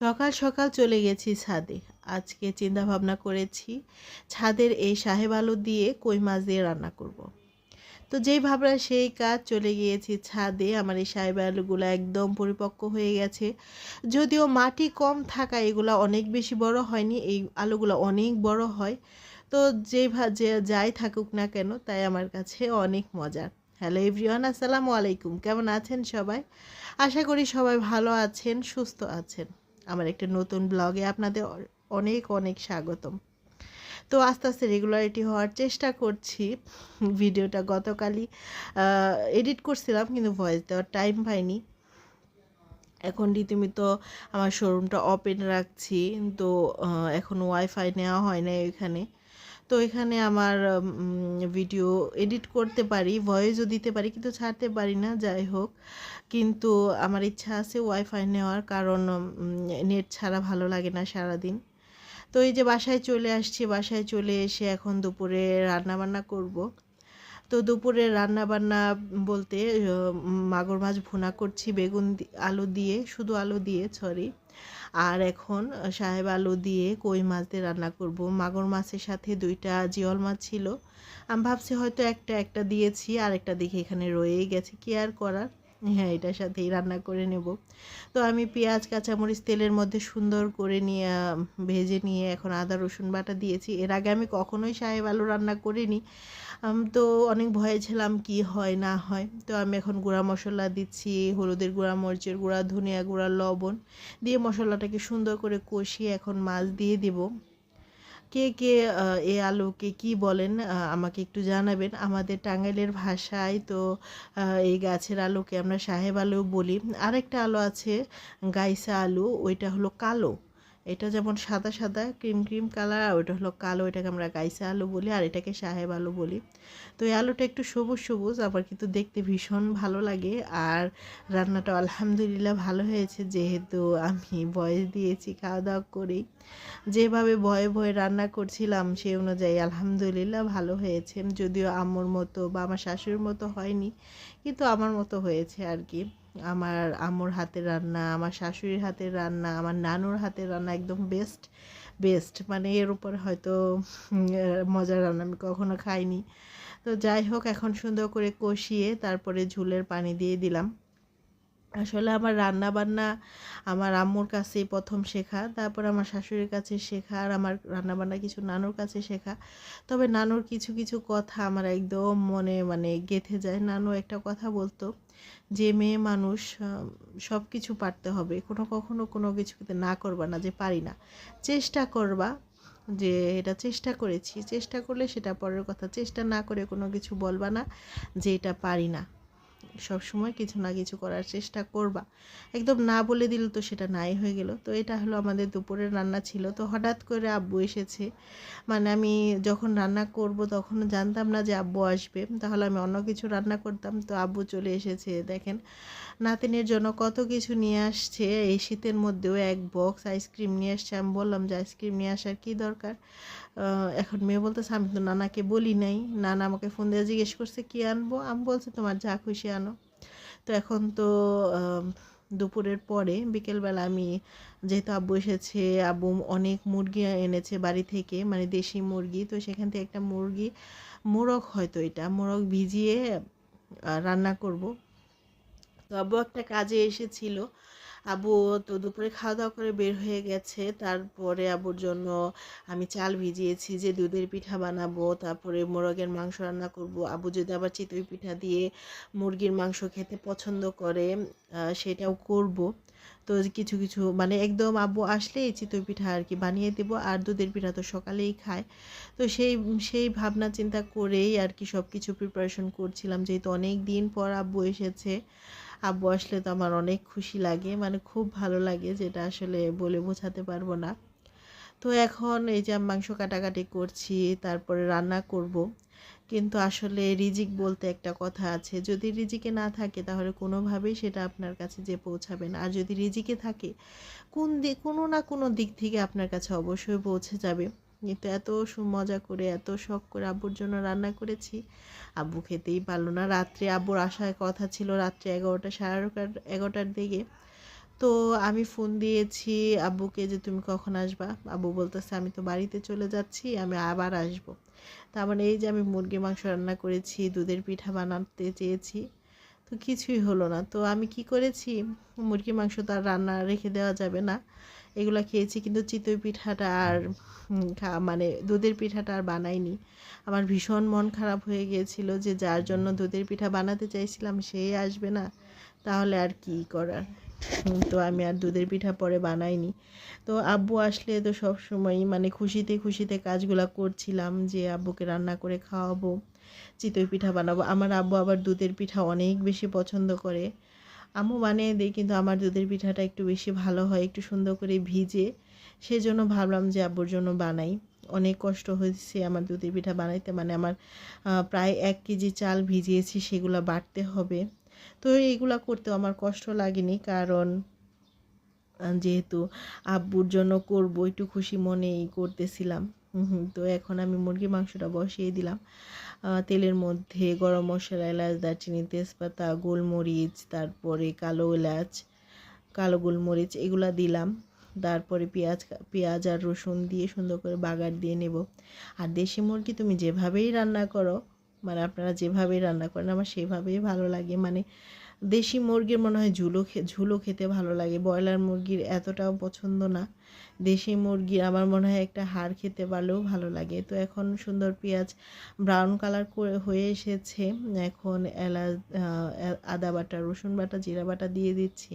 সকাল সকাল চলে গেছি ছাদে। আজকে চিন্তা ভাবনা করেছি ছাদের এই সাহেব আলু দিয়ে কই মাছ দিয়ে রান্না করব। তো যেই ভাবনা, সেই কাজ চলে গিয়েছি ছাদে। আমার এই সাহেব আলুগুলো একদম পরিপক্ক হয়ে গেছে। যদিও মাটি কম থাকা এগুলো অনেক বেশি বড় হয়নি, এই আলুগুলো অনেক বড় হয়। তো যেই যে যাই থাকুক না কেন, তাই আমার কাছে অনেক মজার হ্যালো এভরিওয়ান, আসসালামু আলাইকুম। কেমন আছেন সবাই? আশা করি সবাই ভালো আছেন, সুস্থ আছেন। আমার একটা নতুন ব্লগে আপনাদের অনেক অনেক স্বাগতম। তো আস্তে আস্তে রেগুলারিটি হওয়ার চেষ্টা করছি। ভিডিওটা গতকালই এডিট করছিলাম, কিন্তু ভয়েস দেওয়ার টাইম পাইনি। এখন রীতিমতো আমার শোরুমটা ওপেন রাখছি, তো এখন ওয়াইফাই নেওয়া হয় না এখানে। তো এখানে আমার ভিডিও এডিট করতে পারি ভয়েসও দিতে পারি, কিন্তু ছাড়তে পারি না, যাই হোক। কিন্তু আমার ইচ্ছা আছে ওয়াইফাই নেওয়ার, কারণ নেট ছাড়া ভালো লাগে না সারাদিন। তো এই যে বাসায় চলে আসছি, বাসায় চলে এসে এখন দুপুরে রান্নাবান্না করব। তো দুপুরে রান্না বান্না বলতে মাগুর মাছ ভুনা করছি, বেগুন আলু দিয়ে, শুধু আলু দিয়ে সরি আর এখন সাহেব আলু দিয়ে কই মাছ দিয়ে রান্না করব। মাগুর মাছের সাথে দুইটা জিওল মাছ ছিল। আমি ভাবছি হয়তো একটা একটা দিয়েছি আর একটা দেখি এখানে রয়েই গেছে। কি আর করার? হ্যাঁ এটার সাথেই রান্না করে নেব। তো আমি পেঁয়াজ, কাঁচামরিচ তেলের মধ্যে সুন্দর করে নিয়ে ভেজে নিয়ে এখন আদা, রসুন বাটা দিয়েছি। এর আগে আমি কখনোই সাহেব আলু রান্না করিনি। তো অনেক ভয়ে ছিলাম কি হয়, না হয়। তো আমি এখন গুঁড়া মশলা দিচ্ছি, হলুদের গুঁড়া, মরিচের গুঁড়া, ধনিয়া গুঁড়া, লবণ দিয়ে মশলাটাকে সুন্দর করে কষিয়ে এখন মাছ দিয়ে দিব। কে কে এ আলোকে কি বলেন আমাকে একটু জানাবেন। আমাদের টাঙ্গাইলের ভাষায় তো এই গাছের আলোকে আমরা সাহেব আলু বলি। আরেকটা আলো আছে গাইসা আলু, ওইটা হলো কালো। এটা যেমন সাদা সাদা, ক্রিম ক্রিম কালার, আর ওইটা হলো কালো, এটাকে আমরা গাইসা আলু বলি, আর এটাকে সাহেব আলু বলি। তো এই আলুটা একটু সবুজ সবুজ আবার কিন্তু দেখতে ভীষণ ভালো লাগে, আর রান্নাটা আলহামদুলিল্লাহ ভালো হয়েছে, যেহেতু আমি বয়স দিয়েছি খাওয়া দাওয়া করেই। যেভাবে ভয়ে ভয়ে রান্না করছিলাম সেই অনুযায়ী আলহামদুলিল্লাহ ভালো হয়েছে, যদিও আম্মুর মতো বা আমার শাশুড়ির মতো হয়নি, কিন্তু আমার মতো হয়েছে আর কি। আমার আম্মুর হাতের রান্না, আমার শাশুড়ির হাতের রান্না, আমার নানুর হাতের রান্না একদম বেস্ট বেস্ট মানে এর উপর হয়তো মজার রান্না আমি কখনো খাইনি। তো যাই হোক, এখন সুন্দর করে কষিয়ে তারপরে ঝুলের পানি দিয়ে দিলাম। আসলে আমার রান্না বান্না আমার আম্মুর কাছে প্রথম শেখা, তারপর আমার শাশুড়ির কাছে শেখা আর আমার রান্না বান্না কিছু নানুর কাছে শেখা। তবে নানুর কিছু কিছু কথা আমার একদম মনে মানে গেঁথে যায়। নানু একটা কথা বলতো, যে মেয়ে মানুষ সব কিছু পারতে হবে, কোনো কখনো কোনো কিছুতে না করবা না যে পারি না। চেষ্টা করবা যে এটা চেষ্টা করেছি, চেষ্টা করলে সেটা পরের কথা। চেষ্টা না করে কোনো কিছু বলবা না যে এটা পারি না। সব সময় কিছু না কিছু করার চেষ্টা করবা। একদম না বলে দিল তো সেটা নাই হয়ে গেল। তো এটা হলো আমাদের দুপুরের রান্না ছিল। তো হঠাৎ করে আব্বু এসেছে। মানে আমি যখন রান্না করব তখন জানতাম না যে আব্বু আসবে। তাহলে আমি অন্য কিছু রান্না করতাম। তো আব্বু চলে এসেছে, দেখেন। নাতিনের জন্য কত কিছু নিয়ে আসছে। এই শীতের মধ্যেও এক বক্স আইসক্রিম নিয়ে আসছে। আমি বললাম যে আইসক্রিম নিয়ে আসার কী দরকার? এখন মেয়ে বলতেছে, আমি তো নানাকে বলি নাই। নানা আমাকে ফোন দিয়ে জিজ্ঞেস করছে, কী আনব? আমি বলছি, তোমার যা খুশি আনো। তো এখন তো দুপুরের পরে বিকেলবেলা আমি যেহেতু আব্বু এসেছে, আব্বু অনেক মুরগি এনেছে বাড়ি থেকে মানে দেশি মুরগি, তো সেখান থেকে একটা মুরগি, মোরগ হয়তো এটা, মোরগ ভিজিয়ে রান্না করব। তো আব্বু একটা কাজে এসেছিল আব্বু তো দুপুরে খাওয়া দাওয়া করে বের হয়ে গেছে। তারপরে আবুর জন্য আমি চাল ভিজিয়েছি, যে দুধের পিঠা বানাবো, তারপরে মোরগের মাংস রান্না করব। আবু যদি আবার চিতই পিঠা দিয়ে মুরগির মাংস খেতে পছন্দ করে সেটাও করব। তো কিছু কিছু মানে একদম আব্বু আসলেই চিতই পিঠা আর কি বানিয়ে দেবো। আর দুধের পিঠা তো সকালেই খায়। তো সেই সেই ভাবনা চিন্তা করেই আর কি সব কিছু প্রিপারেশন করছিলাম। যেহেতু অনেক দিন পর আব্বু এসেছে আব্বু আসলে তো আমার অনেক খুশি লাগে মানে খুব ভালো লাগে যেটা আসলে বলে বোঝাতে পারব না। তো এখন এই যে মাংস কাটাকাটি করছি, তারপরে রান্না করব। কিন্তু আসলে রিজিক বলতে একটা কথা আছে, যদি রিজিকে না থাকে তাহলে কোনোভাবেই সেটা আপনার কাছে যে পৌঁছাবে না। আর যদি রিজিকে থাকে, কোন দিক কোনো না কোনো দিক থেকে আপনার কাছে অবশ্যই পৌঁছে যাবে। এত সু- মজা করে, এত শখ করে আব্বুর জন্য রান্না করেছি। আব্বু খেতেই পারল না। রাত্রে আব্বুর আসার কথা ছিল রাত্রে এগারোটা, সাড়ে এগারোটার দিকে। তো আমি ফোন দিয়েছি আব্বুকে যে, তুমি কখন আসবা? আব্বু বলতেছে, আমি তো বাড়িতে চলে যাচ্ছি, আমি আবার আসব। তার মানে এই যে, আমি মুরগি মাংস রান্না করেছি, দুধের পিঠা বানাতে চেয়েছি। তো কিছুই হলো না। তো আমি কি করেছি? মুরগি মাংস তো আর রান্না রেখে দেওয়া যাবে না। এগুলো খেয়েছি কিন্তু চিতই পিঠাটা আর মানে দুধের পিঠাটা আর বানাইনি। আমার ভীষণ মন খারাপ হয়ে গিয়েছিল যে যার জন্য দুধের পিঠা বানাতে চাইছিলাম সে আসবে না। তাহলে আর কি করার? তো আমি আর দুধের পিঠা পরে বানাইনি। তো আব্বু আসলে তো সব সময়ই মানে খুশিতে খুশিতে কাজগুলো করছিলাম যে আব্বুকে রান্না করে খাওয়াবো চিতই পিঠা বানাবো। আমার আব্বু আবার দুধের পিঠা অনেক বেশি পছন্দ করে। আম্মু বানিয়ে দিই, কিন্তু আমার দুধের পিঠাটা একটু বেশি ভালো হয়, একটু সুন্দর করে ভিজে। সেজন্য ভাবলাম যে আব্বুর জন্য বানাই। অনেক কষ্ট হয়েছে আমার দুধের পিঠা বানাইতে মানে আমার প্রায় এক কেজি চাল ভিজিয়েছি, সেগুলো বাটতে হবে। তো এইগুলা করতেও আমার কষ্ট লাগেনি, কারণ যেহেতু আব্বুর জন্য করব, একটু খুশি মনেই করতেছিলাম। তো এখন আমি মুরগি মাংসটা বসিয়ে দিলাম। তেলের মধ্যে গরম মশলা, এলাচ, দারচিনি, তেজপাতা, গোলমরিচ, তারপরে কালো এলাচ, কালো গোলমরিচ, এগুলা দিলাম। তারপরে পেঁয়াজ পেঁয়াজ আর রসুন দিয়ে সুন্দর করে বাগার দিয়ে নেব। আর দেশি মুরগি তুমি যেভাবেই রান্না করো মানে আপনারা যেভাবেই রান্না করেন, আমার সেভাবেই ভালো লাগে। মানে দেশি মুরগির মনে হয় ঝুলো ঝুলো খেতে ভালো লাগে। ব্রয়লার মুরগির এতটাও পছন্দ না। দেশি মুরগির আমার মনে হয় একটা হাড় খেতে পারলেও ভালো লাগে। তো এখন সুন্দর পেঁয়াজ ব্রাউন কালার করে হয়ে এসেছে। এখন আহ, আদা বাটা রসুন বাটা জিরা বাটা দিয়ে দিচ্ছি।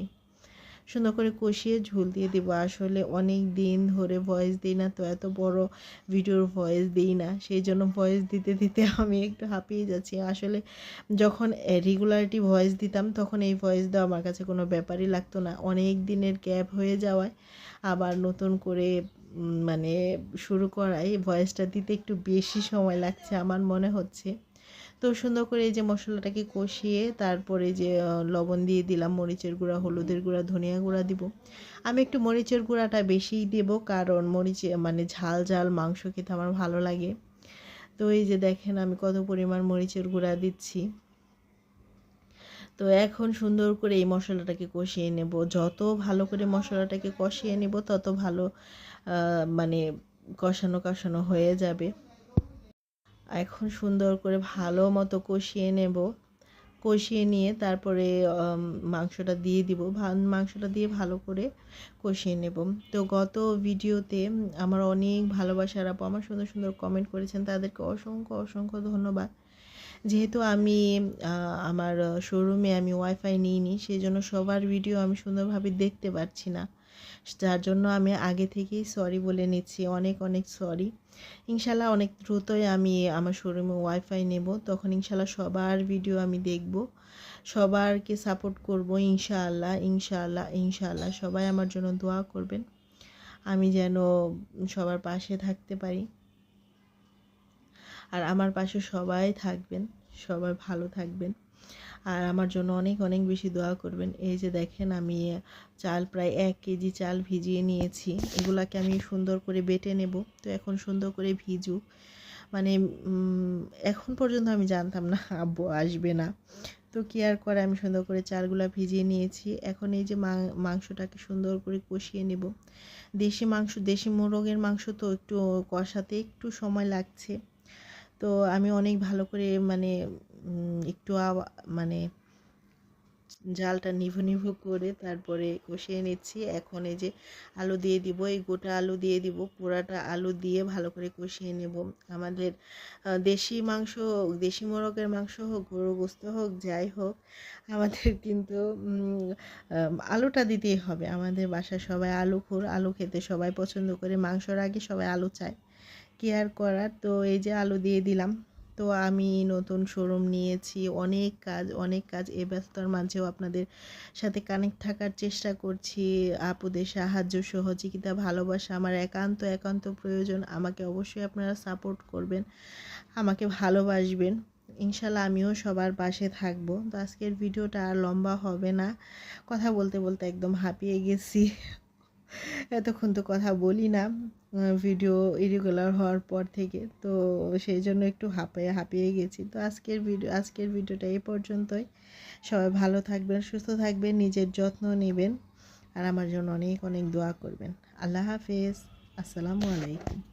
সুন্দর করে কষিয়ে ঝোল দিয়ে দিব। আসলে অনেক দিন ধরে ভয়েস দিই না, তো এত বড় ভিডিওর ভয়েস দিই না। সেই জন্য ভয়েস দিতে দিতে আমি একটু হাঁপিয়ে যাচ্ছি। আসলে যখন রেগুলারিটি ভয়েস দিতাম, তখন এই ভয়েস দেওয়া আমার কাছে কোনো ব্যাপারই লাগতো না। অনেক দিনের গ্যাপ হয়ে যাওয়ায় আবার নতুন করে মানে শুরু করায় ভয়েসটা দিতে একটু বেশি সময় লাগছে আমার মনে হচ্ছে। তো সুন্দর করে এই যে মশলাটাকে কষিয়ে তারপরে যে লবণ দিয়ে দিলাম, মরিচের গুঁড়া, হলুদের গুঁড়া, ধনিয়া গুঁড়া দিব। আমি একটু মরিচের গুঁড়াটা বেশিই দেব কারণ মরিচে মানে ঝাল ঝাল মাংস খেতে আমার ভালো লাগে। তো এই যে দেখেন আমি কত পরিমাণ মরিচের গুঁড়া দিচ্ছি। তো এখন সুন্দর করে এই মশলাটাকে কষিয়ে নেব। যত ভালো করে মশলাটাকে কষিয়ে নেব, তত ভালো মানে কষানো কষানো হয়ে যাবে। এখন সুন্দর করে ভালো মতো কষিয়ে নেব। কষিয়ে নিয়ে তারপরে মাংসটা দিয়ে দিব। মাংসটা দিয়ে ভালো করে কষিয়ে নেব। তো গত ভিডিওতে আমার অনেক ভালোবাসার আপু আমার সুন্দর সুন্দর কমেন্ট করেছেন। তাদেরকে অসংখ্য অসংখ্য ধন্যবাদ। যেহেতু আমি আমার শোরুমে আমি ওয়াইফাই নিইনি সেই জন্য সবার ভিডিও আমি সুন্দরভাবে দেখতে পাচ্ছি না। যার জন্য আমি আগে থেকেই সরি বলে নিচ্ছি, অনেক অনেক সরি ইনশাল্লাহ অনেক দ্রুতই আমি আমার শোরুমে ওয়াইফাই নেব, তখন ইনশাল্লাহ সবার ভিডিও আমি দেখব, সবারকে সাপোর্ট করব ইনশাআল্লাহ ইনশাআল্লাহ ইনশাআল্লাহ সবাই আমার জন্য দোয়া করবেন, আমি যেন সবার পাশে থাকতে পারি। আর আমার পাশে সবাই থাকবেন, সবাই ভালো থাকবেন। আর আমার জন্য অনেক অনেক বেশি দোয়া করবেন। এই যে দেখেন আমি চাল প্রায় এক কেজি চাল ভিজিয়ে নিয়েছি। এগুলাকে আমি সুন্দর করে বেটে নেব। তো এখন সুন্দর করে ভিজুক। মানে এখন পর্যন্ত আমি জানতাম না, আব্বু আসবে না। তো কি আর করে, আমি সুন্দর করে চালগুলা ভিজিয়ে নিয়েছি। এখন এই যে মাংসটাকে সুন্দর করে কষিয়ে নেব। দেশি মাংস, দেশি মোরগের মাংস তো একটু কষাতে একটু সময় লাগছে। তো আমি অনেক ভালো করে মানে একটু মানে জালটা নিভু নিভু করে তারপরে কষিয়ে নিচ্ছি। এখন এই যে আলু দিয়ে দিব, এই গোটা আলু দিয়ে দিব, পোড়াটা আলু দিয়ে ভালো করে কষিয়ে নেব। আমাদের দেশি মাংস হোক, দেশি মোরগের মাংস হোক গরু গোস্ত হোক, যাই হোক, আমাদের কিন্তু আলুটা দিতেই হবে। আমাদের বাসায় সবাই আলু খোর, আলু খেতে সবাই পছন্দ করে, মাংসর আগে সবাই আলু চায়। কি আর করার, তো এই যে আলু দিয়ে দিলাম। তো আমি নতুন শোরুম নিয়েছি, অনেক কাজ অনেক কাজ। এ ব্যস্ততার মাঝেও আপনাদের সাথে কানেক্ট থাকার চেষ্টা করছি। আপুদের সাহায্য সহযোগিতা, ভালোবাসা, আমার একান্ত একান্ত প্রয়োজন। আমাকে অবশ্যই আপনারা সাপোর্ট করবেন, আমাকে ভালোবাসবেন। ইনশাল্লাহ আমিও সবার পাশে থাকব। তো আজকের ভিডিওটা আর লম্বা হবে না। কথা বলতে বলতে একদম হাঁপিয়ে গেছি। এতক্ষণ তো কথা বলি না ভিডিও ইরেগুলার হওয়ার পর থেকে। তো সেই জন্য একটু হাঁপিয়ে হাঁপিয়ে গেছি। তো আজকের ভিডিও আজকের ভিডিওটা এই পর্যন্তই। সবাই ভালো থাকবেন, সুস্থ থাকবেন, নিজের যত্ন নেবেন। আর আমার জন্য অনেক অনেক দোয়া করবেন। আল্লাহ হাফেজ। আসসালামু আলাইকুম।